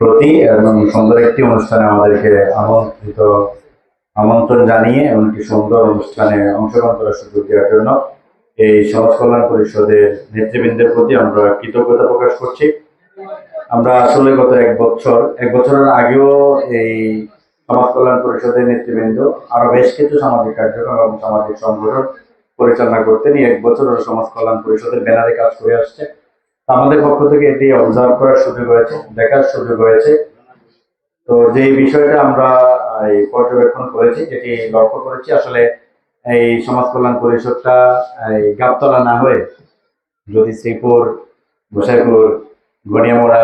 প্রতি এবং সুন্দর একটি অনুষ্ঠানে আমাদেরকে আমন্ত্রিত, আমন্ত্রণ জানিয়ে এমনকি সুন্দর অনুষ্ঠানে অংশগ্রহণ করার সুযোগ দেওয়ার জন্য এই সমাজ কল্যাণ পরিষদের নেতৃবৃন্দের প্রতি আমরা কৃতজ্ঞতা প্রকাশ করছি। আমরা আসলে গত এক বছর, এক বছরের আগেও এই সমাজ কল্যাণ পরিষদের নেতৃবৃন্দ আরও বেশ কিছু সামাজিক কার্যক্রম এবং সামাজিক সংগঠন পরিচালনা করতেন। এক বছর সমাজ কল্যাণ পরিষদের ব্যানারে কাজ করে আসছে। আমাদের পক্ষ থেকে এটি অবজার্ভ করার সুযোগ হয়েছে দেখার সুযোগ হয়েছে তো যে বিষয়টা আমরা এই পর্যবেক্ষণ করেছি, যেটি লক্ষ্য করেছি, আসলে এই সমাজ কল্যাণ পরিষদটা এই গাবতলা না হয়ে যদি শ্রীপুর গোসাইপুর গনিয়ামোড়া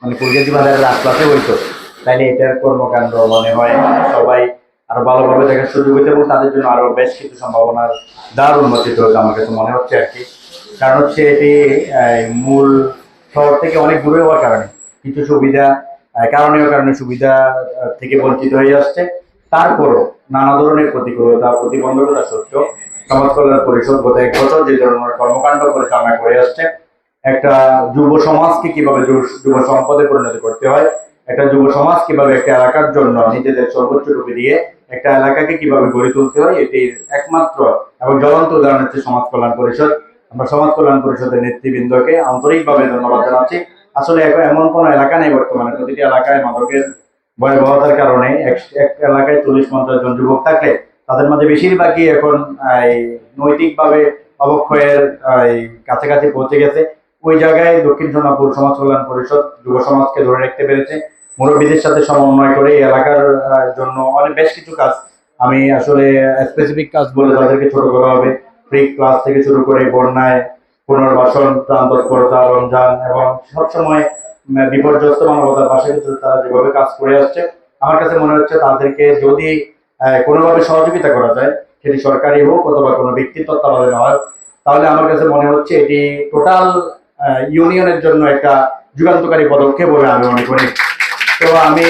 মানে কুলগেজি বাজারের আশপাশে হইতো। তাইলে এটার কর্মকাণ্ড মনে হয় সবাই আরও ভালোভাবে দেখার সুযোগ হইতে এবং তাদের জন্য আরও বেশ কিছু সম্ভাবনার দ্বার উন্মোচিত হতো আমার কাছে মনে হচ্ছে আর কি। কারণ হচ্ছে এটি মূল শহর থেকে অনেক দূরে হওয়ার কারণে। কিছু সুবিধা আহ, কারণীয় কারণে সুবিধা থেকে বঞ্চিত হয়ে আসছে। তারপরও নানা ধরনের প্রতিকূলতা প্রতিবন্ধকতা সত্ত্বেও সমাজ কল্যাণ পরিষদ গত এক বছর যে ধরনের কর্মকাণ্ড পরিচালনা করে আসছে একটা যুব সমাজকে কীভাবে যুব সম্পদে পরিণত করতে হয় একটা যুব সমাজ কীভাবে একটা এলাকার জন্য নিজেদের সর্বোচ্চ রূপে দিয়ে একটা এলাকাকে কীভাবে গড়ে তুলতে হয় এটির একমাত্র এবং জ্বলন্ত উদাহরণ হচ্ছে সমাজ কল্যাণ পরিষদ। আমরা সমাজ কল্যাণ পরিষদের নেতৃবৃন্দকে আন্তরিকভাবে ধন্যবাদ জানাচ্ছি। আসলে এখন এমন কোনো এলাকা নেই বর্তমানে। প্রতিটি এলাকায় মাদকের ভয়াবহতার কারণে এক এলাকায় চল্লিশ, পঞ্চাশ জন যুবক থাকলে তাদের মধ্যে বেশিরভাগই এখন নৈতিকভাবে অবক্ষয়ের কাছাকাছি পৌঁছে গেছে। ওই জায়গায় দক্ষিণ সোনাপুর সমাজ কল্যাণ পরিষদ যুব সমাজকে ধরে রাখতে পেরেছে। মুরব্বীদের সাথে সমন্বয় করে এই এলাকার জন্য অনেক, বেশ কিছু কাজ আমি আসলে স্পেসিফিক কাজ বলে তাদেরকে ছোট করা হবে। ফ্রি ক্লাস থেকে শুরু করে বন্যায় পুনর্বাসন ত্রাণ রমজান এবং সবসময় বিপর্যস্ত মানবতার পাশে তারা যেভাবে কাজ করে আসছে, আমার কাছে মনে হচ্ছে তাদেরকে যদি কোনোভাবে সহযোগিতা করা যায়, সেটি সরকারি হোক অথবা কোনো ব্যক্তির তত্ত্বাবধানে হয়, তাহলে আমার কাছে মনে হচ্ছে এটি টোটাল ইউনিয়নের জন্য একটা যুগান্তকারী পদক্ষেপ বলে আমি মনে করি। তো আমি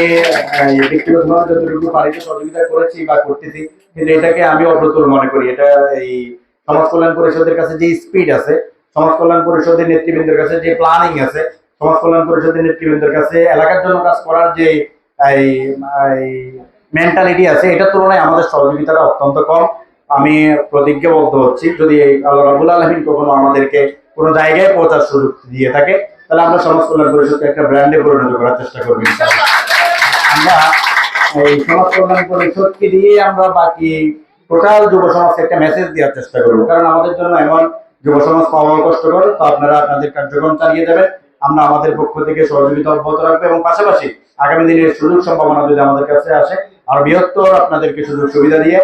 ব্যক্তিগতভাবে যতটুকু পারিতে সহযোগিতা করেছি বা করতেছি, কিন্তু এটাকে আমি অপ্রতুল মনে করি। এটা এই সমাজ কল্যাণ পরিষদের কাছে যে স্পিড আছে, সমাজ কল্যাণ পরিষদের নেতৃবৃন্দের কাছে যে প্ল্যানিং আছে, সমাজ কল্যাণ পরিষদের নেতৃবৃন্দের কাছে এলাকার জন্য কাজ করার যে মেন্টালিটি আছে, এটার তুলনায় আমাদের সহযোগিতাটা অত্যন্ত কম আমি প্রতিজ্ঞাবদ্ধ হচ্ছি, যদি আল্লাহ রাবুল আলমিন কখনো আমাদেরকে কোনো জায়গায় পৌঁছার সুযোগ দিয়ে থাকে, তাহলে আমরা সমাজ কল্যাণ পরিষদকে একটা ব্র্যান্ডে পরিণত করার চেষ্টা করব। আমরা এই সমাজ কল্যাণ পরিষদকে দিয়ে আমরা বাকি টোটাল যুব সমাজকে একটা মেসেজ দেওয়ার চেষ্টা করব। কারণ আমাদের জন্য এমন যুব সমাজ পাওয়া কষ্টকর, তো আপনারা আপনাদের কার্যক্রম চালিয়ে যাবেন। আমরা আমাদের পক্ষ থেকে সহযোগিতা অব্যাহত রাখব এবং পাশাপাশি আগামী দিনের সুযোগ সম্ভাবনা যদি আমাদের কাছে আসে, আর বৃহত্তর আপনাদেরকে সুযোগ সুবিধা দিয়ে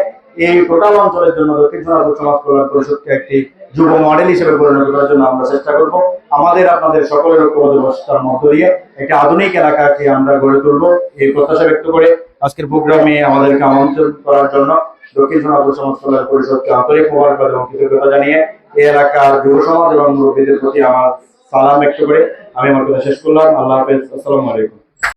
এই টোটাল অঞ্চলের জন্য দক্ষিণ সোনাপুর সমাজ কল্যাণ পরিষদকে একটি যুব মডেল হিসেবে পরিণত করার জন্য আমরা চেষ্টা করব। আমাদের আপনাদের সকলের ঐক্যবদ্ধ ব্যবস্থার মধ্য দিয়ে একটি আধুনিক এলাকাকে আমরা গড়ে তুলব, এই প্রত্যাশা ব্যক্ত করে আজকের প্রোগ্রামে আমাদেরকে আমন্ত্রণ করার জন্য দক্ষিণ সমাজ পরিষদকে আন্তরিক মোবারকবাদ এবং কৃতজ্ঞতা জানিয়ে এই এলাকার যুব সমাজ এবং মুরব্বীদের প্রতি আমার সালাম ব্যক্ত করে আমি আমার কথা শেষ করলাম। আল্লাহ হাফেজ। আসসালামু আলাইকুম।